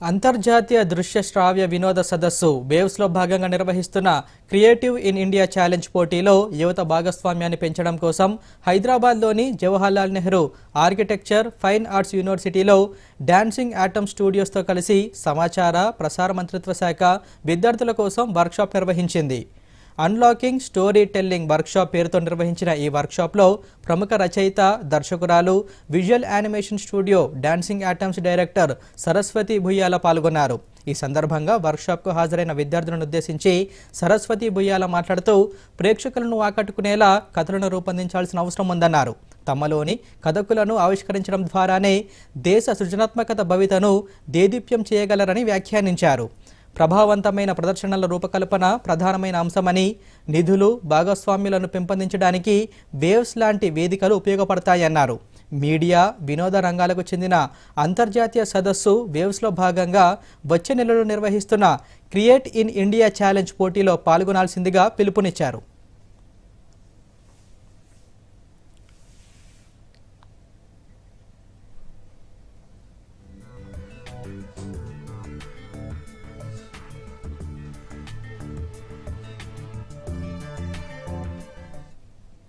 అంతర్జాతీయ దృశ్య శ్రావ్య వినోద సదస్సు బేవ్స్లో భాగంగా నిర్వహిస్తున్న క్రియేటివ్ ఇన్ ఇండియా ఛాలెంజ్ పోటీలో యువత భాగస్వామ్యాన్ని పెంచడం కోసం హైదరాబాద్లోని Jawaharlal Nehru architecture fine arts యూనివర్సిటీలో డాన్సింగ్ ఆటమ్ స్టూడియోస్తో కలిసి సమాచార ప్రసార మంత్రిత్వ శాఖ విద్యార్థుల కోసం వర్క్షాప్ నిర్వహించింది. అన్లాకింగ్ స్టోరీ టెల్లింగ్ వర్క్షాప్ పేరుతో నిర్వహించిన ఈ వర్క్షాప్లో ప్రముఖ రచయిత దర్శకురాలు visual animation studio dancing atom's director Saraswati Bhuyyala పాల్గొన్నారు. ఈ సందర్భంగా వర్క్షాప్కు హాజరైన విద్యార్థులను ఉద్దేశించి సరస్వతి భుయ్యాల మాట్లాడుతూ ప్రేక్షకులను ఆకట్టుకునేలా కథలను రూపొందించాల్సిన అవసరం ఉందన్నారు. తమలోని కథకులను ఆవిష్కరించడం ద్వారానే దేశ సృజనాత్మకత భవితను దేదీప్యం చేయగలరని వ్యాఖ్యానించారు. ప్రభావవంతమైన ప్రదర్శనల రూపకల్పన ప్రధానమైన అంశమని నిధులు భాగస్వామ్యులను పెంపొందించడానికి వేవ్స్ లాంటి వేదికలు ఉపయోగపడతాయన్నారు. మీడియా వినోద రంగాలకు చెందిన అంతర్జాతీయ సదస్సు వేవ్స్లో భాగంగా వచ్చే నెలలో నిర్వహిస్తున్న క్రియేట్ ఇన్ ఇండియా ఛాలెంజ్ పోటీలో పాల్గొనాల్సిందిగా పిలుపునిచ్చారు.